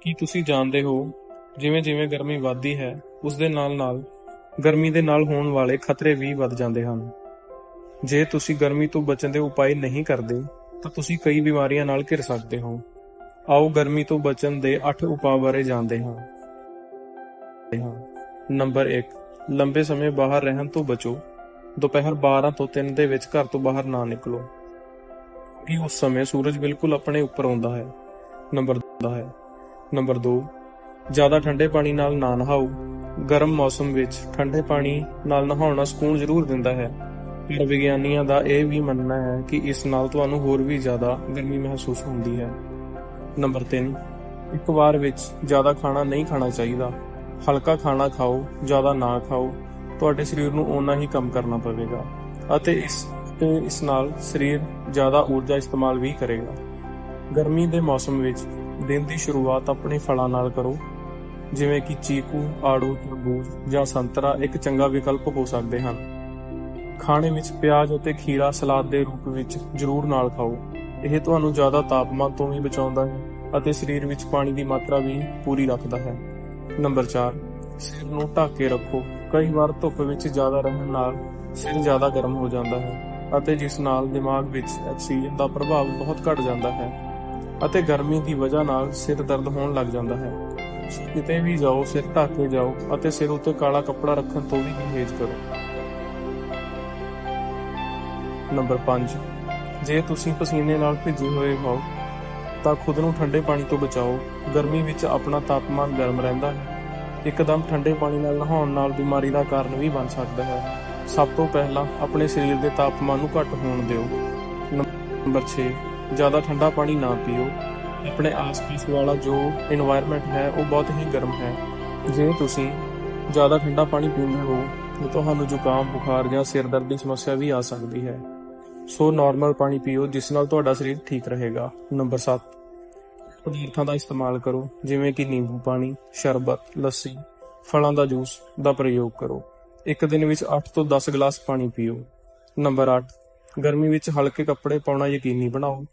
ਕੀ ਤੁਸੀਂ ਜਾਣਦੇ ਹੋ ਜਿਵੇਂ-ਜਿਵੇਂ ਗਰਮੀ ਵੱਧਦੀ ਹੈ, ਉਸ ਦੇ ਨਾਲ-ਨਾਲ ਗਰਮੀ ਦੇ ਨਾਲ ਹੋਣ ਵਾਲੇ ਖਤਰੇ ਵੀ ਵੱਧ ਜਾਂਦੇ ਹਨ। ਜੇ ਤੁਸੀਂ ਗਰਮੀ ਤੋਂ ਬਚਣ ਦੇ ਉਪਾਅ ਨਹੀਂ ਕਰਦੇ, ਤਾਂ ਤੁਸੀਂ ਕਈ ਬਿਮਾਰੀਆਂ ਨਾਲ ਘਿਰ ਸਕਦੇ ਹੋ। ਆਓ ਗਰਮੀ ਤੋਂ ਬਚਣ ਦੇ 8 ਉਪਾਅ ਬਾਰੇ ਜਾਣਦੇ ਹਾਂ। ਨੰਬਰ 1 ਲੰਬੇ ਸਮੇਂ ਬਾਹਰ ਰਹਿਣ ਤੋਂ ਬਚੋ। ਦੁਪਹਿਰ 12 ਤੋਂ 3 ਦੇ ਵਿੱਚ ਘਰ ਤੋਂ ਬਾਹਰ ਨਾ ਨਿਕਲੋ। ਕਿ ਉਸ ਸਮੇਂ ਸੂਰਜ ਬਿਲਕੁਲ ਆਪਣੇ ਉੱਪਰ ਆਉਂਦਾ ਹੈ? ਨੰਬਰ 2 ਹੈ ਨੰਬਰ 2 ਜ਼ਿਆਦਾ ਠੰਡੇ ਪਾਣੀ ਨਾਲ ਨਾ ਨਹਾਓ। ਗਰਮ ਮੌਸਮ ਵਿੱਚ ਠੰਡੇ ਪਾਣੀ ਨਾਲ ਨਹਾਉਣਾ ਸਕੂਨ ਜ਼ਰੂਰ ਦਿੰਦਾ ਹੈ। ਪਰ ਵਿਗਿਆਨੀਆਂ ਦਾ ਇਹ ਵੀ ਮੰਨਣਾ ਹੈ ਕਿ ਇਸ ਨਾਲ ਤੁਹਾਨੂੰ ਹੋਰ ਵੀ ਜ਼ਿਆਦਾ ਗਰਮੀ ਮਹਿਸੂਸ ਹੁੰਦੀ ਹੈ। ਨੰਬਰ 3 ਇੱਕ ਵਾਰ ਵਿੱਚ ਜ਼ਿਆਦਾ ਖਾਣਾ ਨਹੀਂ ਖਾਣਾ ਚਾਹੀਦਾ। ਹਲਕਾ ਖਾਣਾ ਖਾਓ, ਜ਼ਿਆਦਾ ਨਾ ਖਾਓ। ਤੁਹਾਡੇ ਸਰੀਰ ਨੂੰ ਓਨਾ ਹੀ ਕੰਮ ਕਰਨਾ ਪਵੇਗਾ ਅਤੇ ਇਸ ਤੇ ਇਸ ਨਾਲ ਸਰੀਰ ਜ਼ਿਆਦਾ ਊਰਜਾ ਇਸਤੇਮਾਲ ਵੀ ਕਰੇਗਾ। ਗਰਮੀ ਦੇ ਮੌਸਮ ਵਿੱਚ ਦਿਨ ਦੀ ਸ਼ੁਰੂਆਤ ਆਪਣੇ ਫਲਾਂ ਨਾਲ ਕਰੋ ਜਿਵੇਂ ਕਿ ਚੀਕੂ, ਆੜੂ, ਤਰਬੂਜ ਜਾਂ ਸੰਤਰਾ ਇੱਕ ਚੰਗਾ ਵਿਕਲਪ ਹੋ ਸਕਦੇ ਹਨ। ਖਾਣੇ ਵਿੱਚ ਪਿਆਜ਼ ਅਤੇ ਖੀਰਾ ਸਲਾਦ ਦੇ ਰੂਪ ਵਿੱਚ ਜ਼ਰੂਰ ਨਾਲ ਖਾਓ। ਇਹ ਤੁਹਾਨੂੰ ਜ਼ਿਆਦਾ ਤਾਪਮਾਨ ਤੋਂ ਵੀ ਬਚਾਉਂਦਾ ਹੈ ਅਤੇ ਸਰੀਰ ਵਿੱਚ ਪਾਣੀ ਦੀ ਮਾਤਰਾ ਵੀ ਪੂਰੀ ਰੱਖਦਾ ਹੈ। ਨੰਬਰ 4 ਸਿਰ ਨੂੰ ਢੱਕ ਕੇ ਰੱਖੋ। ਕਈ ਵਾਰ ਧੁੱਪ ਵਿੱਚ ਜ਼ਿਆਦਾ ਰਹਿਣ ਨਾਲ ਸਿਰ ਜ਼ਿਆਦਾ ਗਰਮ ਹੋ ਜਾਂਦਾ ਹੈ ਅਤੇ ਜਿਸ ਨਾਲ ਦਿਮਾਗ ਵਿੱਚ ਆਕਸੀਜਨ ਦਾ ਪ੍ਰਭਾਵ ਬਹੁਤ ਘਟ ਜਾਂਦਾ ਹੈ। ਅਤੇ ਗਰਮੀ ਦੀ ਵਜ੍ਹਾ ਨਾਲ ਸਿਰ ਦਰਦ ਹੋਣ ਲੱਗ ਜਾਂਦਾ ਹੈ। ਸੋ ਕਿਤੇ ਵੀ ਜਾਓ, ਸਿਰ ਢੱਕ ਕੇ ਜਾਓ ਅਤੇ ਸਿਰ ਉੱਤੇ ਕਾਲਾ ਕੱਪੜਾ ਰੱਖਣ ਤੋਂ ਵੀ ਪਰਹੇਜ਼ ਕਰੋ। ਨੰਬਰ 5 ਜੇ ਤੁਸੀਂ ਪਸੀਨੇ ਨਾਲ ਭਿੱਜੇ ਹੋਏ ਹੋ, ਤਾਂ ਖੁਦ ਨੂੰ ਠੰਡੇ ਪਾਣੀ ਤੋਂ ਬਚਾਓ। ਗਰਮੀ ਵਿੱਚ ਆਪਣਾ ਤਾਪਮਾਨ ਗਰਮ ਰਹਿੰਦਾ ਹੈ। ਇੱਕਦਮ ਠੰਡੇ ਪਾਣੀ ਨਾਲ ਨਹਾਉਣ ਨਾਲ ਬਿਮਾਰੀ ਦਾ ਕਾਰਨ ਵੀ ਬਣ ਸਕਦਾ ਹੈ। ਸਭ ਤੋਂ ਪਹਿਲਾਂ ਆਪਣੇ ਸਰੀਰ ਦੇ ਤਾਪਮਾਨ ਨੂੰ ਘੱਟ ਹੋਣ ਦਿਓ। ਨੰਬਰ 6 ਜ਼ਿਆਦਾ ਠੰਡਾ ਪਾਣੀ ਨਾ ਪੀਓ। ਆਪਣੇ ਆਸ-ਪਾਸ ਵਾਲਾ ਜੋ এনवायरमेंट ਹੈ, ਉਹ ਬਹੁਤ ਹੀ ਗਰਮ ਹੈ। ਜੇ ਤੁਸੀਂ ਜ਼ਿਆਦਾ ਠੰਡਾ ਪਾਣੀ ਪੀਂਦੇ ਹੋ, ਤਾਂ ਤੁਹਾਨੂੰ ਜ਼ੁਕਾਮ, ਬੁਖਾਰ ਜਾਂ ਸਿਰ ਦਰਦ ਦੀ ਸਮੱਸਿਆ ਵੀ ਆ ਸਕਦੀ ਹੈ। ਸੋ ਨਾਰਮਲ ਪਾਣੀ ਪੀਓ, ਜਿਸ ਨਾਲ ਤੁਹਾਡਾ ਸਰੀਰ ਠੀਕ ਰਹੇਗਾ। ਨੰਬਰ 7 ਪਦਾਰਥਾਂ ਦਾ ਇਸਤੇਮਾਲ ਕਰੋ, ਜਿਵੇਂ ਕਿ ਨਿੰਬੂ ਪਾਣੀ, ਸ਼ਰਬਤ, ਲੱਸੀ, ਫਲਾਂ ਦਾ ਜੂਸ ਦਾ ਪ੍ਰਯੋਗ ਕਰੋ। ਇੱਕ ਦਿਨ ਵਿੱਚ 8 ਤੋਂ 10 ਗਲਾਸ ਪਾਣੀ ਪੀਓ। ਨੰਬਰ 8 ਗਰਮੀ ਵਿੱਚ ਹਲਕੇ ਕੱਪੜੇ ਪਾਉਣਾ ਯਕੀਨੀ ਬਣਾਓ।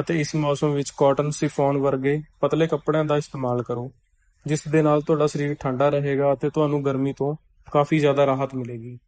ਅਤੇ ਇਸ ਮੌਸਮ ਵਿੱਚ ਕਾਟਨ ਸਿਫੋਨ ਵਰਗੇ ਪਤਲੇ ਕੱਪੜਿਆਂ ਦਾ ਇਸਤੇਮਾਲ ਕਰੋ, ਜਿਸ ਦੇ ਨਾਲ ਤੁਹਾਡਾ ਸਰੀਰ ਠੰਡਾ ਰਹੇਗਾ ਅਤੇ ਤੁਹਾਨੂੰ ਗਰਮੀ ਤੋਂ ਕਾਫੀ ਜ਼ਿਆਦਾ ਰਾਹਤ ਮਿਲੇਗੀ।